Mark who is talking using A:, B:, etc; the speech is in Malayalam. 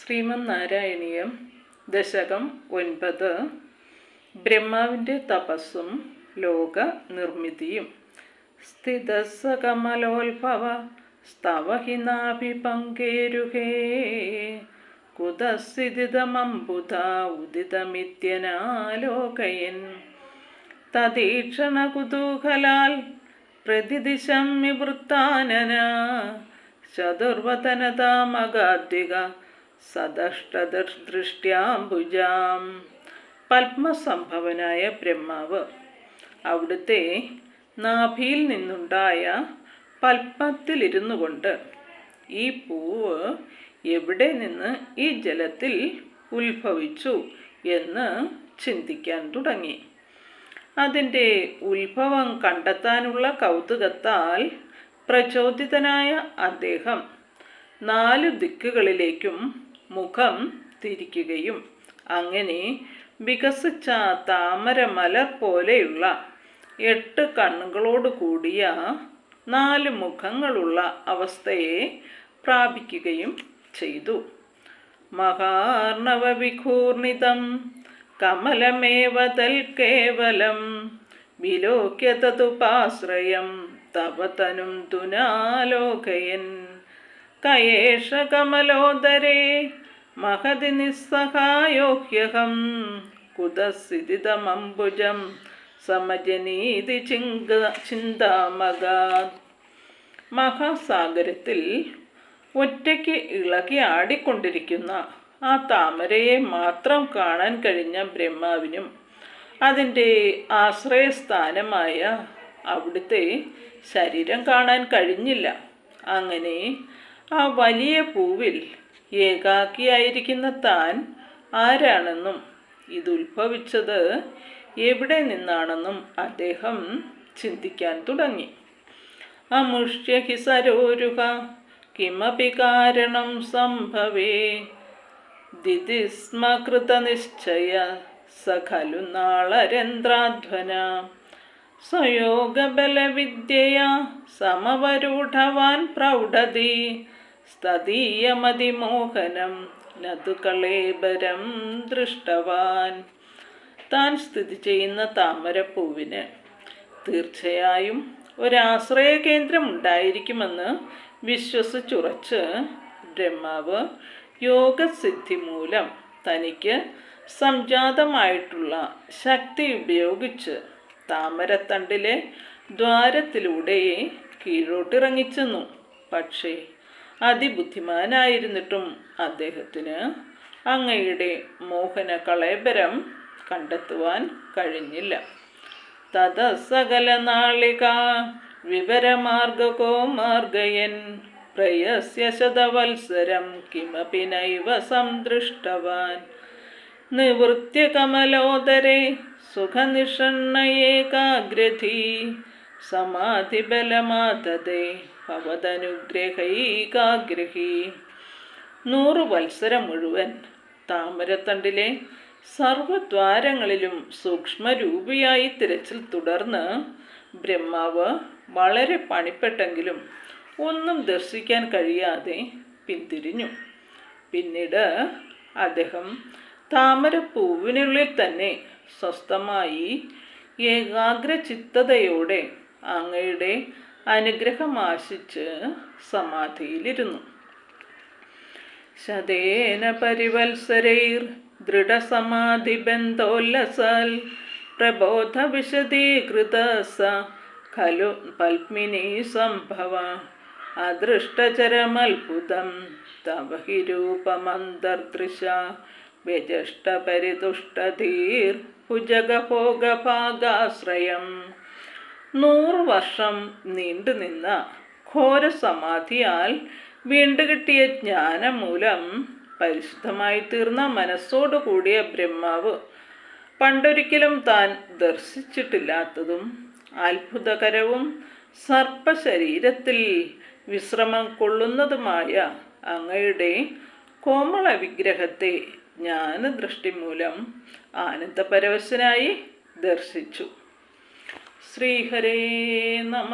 A: ശ്രീമന് നാരായണീയം ദശകം ഒൻപത്. ബ്രഹ്മാവിന്റെ തപസ്സും ലോക നിർമ്മിതിയും സ്ഥിതസ കമലോത്ഭവ പങ്കേരുഹേ. നാഭിപങ്കേരുഹേ കുതസ്ഥിതിതമംബുധ ഉദിതമിത്യനാലോകയൻ. തദീക്ഷണ കുതൂഹലാൽ പ്രതിദിശം വൃത്താനന ചതുർവതനതാമഗാദ്വിക സദഷ്ടദൃഷ്ട്യാംബുജാം പത്മസംഭവനായ ബ്രഹ്മാവ് അവിടുത്തെ നാഭിയിൽ നിന്നുണ്ടായ പത്മത്തിലിരുന്നു കൊണ്ട് ഈ പൂവ് എവിടെ നിന്ന് ഈ ജലത്തിൽ ഉത്ഭവിച്ചു എന്ന് ചിന്തിക്കാൻ തുടങ്ങി. അതിന്റെ ഉത്ഭവം കണ്ടെത്താനുള്ള കൗതുകത്താൽ പ്രചോദിതനായ അദ്ദേഹം നാല് ദിക്കുകളിലേക്കും മുഖം തിരിക്കുകയും അങ്ങനെ വികസിച്ച താമരമലർ പോലെയുള്ള എട്ട് കണ്ണുകളോട് കൂടിയ നാല് മുഖങ്ങളുള്ള അവസ്ഥയെ പ്രാപിക്കുകയും ചെയ്തു. മഹാർണവവിഘൂർണിതം കമലമേവ തൽ കേവലം വിലോക്യതതുപാശ്രയം തവ തനും തുനാലോകയൻ കയേഷ കമലോദരേ മഹതി നിസ്സഹായോഹ്യഹം കുതസ്ഥിതിതമംബുജം സമജനീതി ചിങ്ക ചിന്താമകാ. മഹാസാഗരത്തിൽ ഒറ്റയ്ക്ക് ഇളകി ആടിക്കൊണ്ടിരിക്കുന്ന ആ താമരയെ മാത്രം കാണാൻ കഴിഞ്ഞ ബ്രഹ്മാവിനും അതിന്റെ ആശ്രയസ്ഥാനമായ അവിടുത്തെ ശരീരം കാണാൻ കഴിഞ്ഞില്ല. അങ്ങനെ ആ വലിയ പൂവിൽ ഏകാക്കിയായിരിക്കുന്ന താൻ ആരാണെന്നും ഇത് ഉത്ഭവിച്ചത് എവിടെ നിന്നാണെന്നും അദ്ദേഹം ചിന്തിക്കാൻ തുടങ്ങി. അമുഷ്യ ഹി സരോരുഹ കിമപി കാരണം സംഭവേ? ദിദിസ്മകൃതനിശ്ചയ നിശ്ചയ സഖലു നാളരന്ധ്രാധ്വന സ്വയോഗബലവിദ്യയാ സമവരൂഢവാൻ പ്രൗഢതി. സ്തദീയമതിമോഹനം നതു കളേബരം ദൃഷ്ടവാൻ. താൻ സ്ഥിതി ചെയ്യുന്ന താമരപ്പൂവിന് തീർച്ചയായും ഒരാശ്രയ കേന്ദ്രം ഉണ്ടായിരിക്കുമെന്ന് വിശ്വസിച്ചുറച്ച് ബ്രഹ്മാവ് യോഗസിദ്ധി മൂലം തനിക്ക് സംജാതമായിട്ടുള്ള ശക്തി ഉപയോഗിച്ച് താമരത്തണ്ടിലെ ദ്വാരത്തിലൂടെ കീഴോട്ടിറങ്ങിച്ചെന്നു. പക്ഷേ അതിബുദ്ധിമാനായിരുന്നിട്ടും അദ്ദേഹത്തിന് അങ്ങയുടെ മോഹന കളേബരം കണ്ടെത്തുവാൻ കഴിഞ്ഞില്ല. തത സകല നാളിക വിവരമാർഗകോ മാർഗയൻ പ്രയസ്യ ശതവത്സരം കിമപി നൈവ സംദൃഷ്ടവാൻ. നിവൃത്യ കമലോദരേ സുഖനിഷണ്ണയേകാഗ്രധി സമാധിബലമാതതേ ഭവതനുഗ്രഹൈകാഗ്രഹി. നൂറ് വത്സരം മുഴുവൻ താമരത്തണ്ടിലെ സർവദ്വാരങ്ങളിലും സൂക്ഷ്മരൂപിയായി തിരച്ചിൽ തുടർന്ന് ബ്രഹ്മാവ് വളരെ പണിപ്പെട്ടെങ്കിലും ഒന്നും ദർശിക്കാൻ കഴിയാതെ പിന്തിരിഞ്ഞു. പിന്നീട് അദ്ദേഹം താമരപ്പൂവിനുള്ളിൽ തന്നെ സ്വസ്ഥമായി ഏകാഗ്രചിത്തതയോടെ അങ്ങയുടെ അനുഗ്രഹം ആശിച്ച് സമാധിയിലിരുന്നു. ശതേന പരിവത്സരൈർ ദൃഢസമാധിബന്ധോല്ലസൽ പ്രബോധ വിശദീകൃത സ ഖലു പത്മിനി സംഭവ അദൃഷ്ടചരമത്ഭുതം തവ ഹി രൂപമന്തർദൃശ വ്യജഷ്ടപരിതുഷ്ടധീർ ഭുജഗഭോഗഭാഗാശ്രയം നൂറ് വർഷം നീണ്ടുനിന്ന ഘോരസമാധിയാൽ വീണ്ടുകിട്ടിയ ജ്ഞാനം മൂലം പരിശുദ്ധമായി തീർന്ന മനസ്സോടു കൂടിയ ബ്രഹ്മാവ് പണ്ടൊരിക്കലും താൻ ദർശിച്ചിട്ടില്ലാത്തതും അത്ഭുതകരവും സർപ്പശരീരത്തിൽ വിശ്രമം കൊള്ളുന്നതുമായ അങ്ങയുടെ കോമള വിഗ്രഹത്തെ ജ്ഞാനദൃഷ്ടി മൂലം ആനന്ദപരവശനായി ദർശിച്ചു. ശ്രീഹരേ നമ.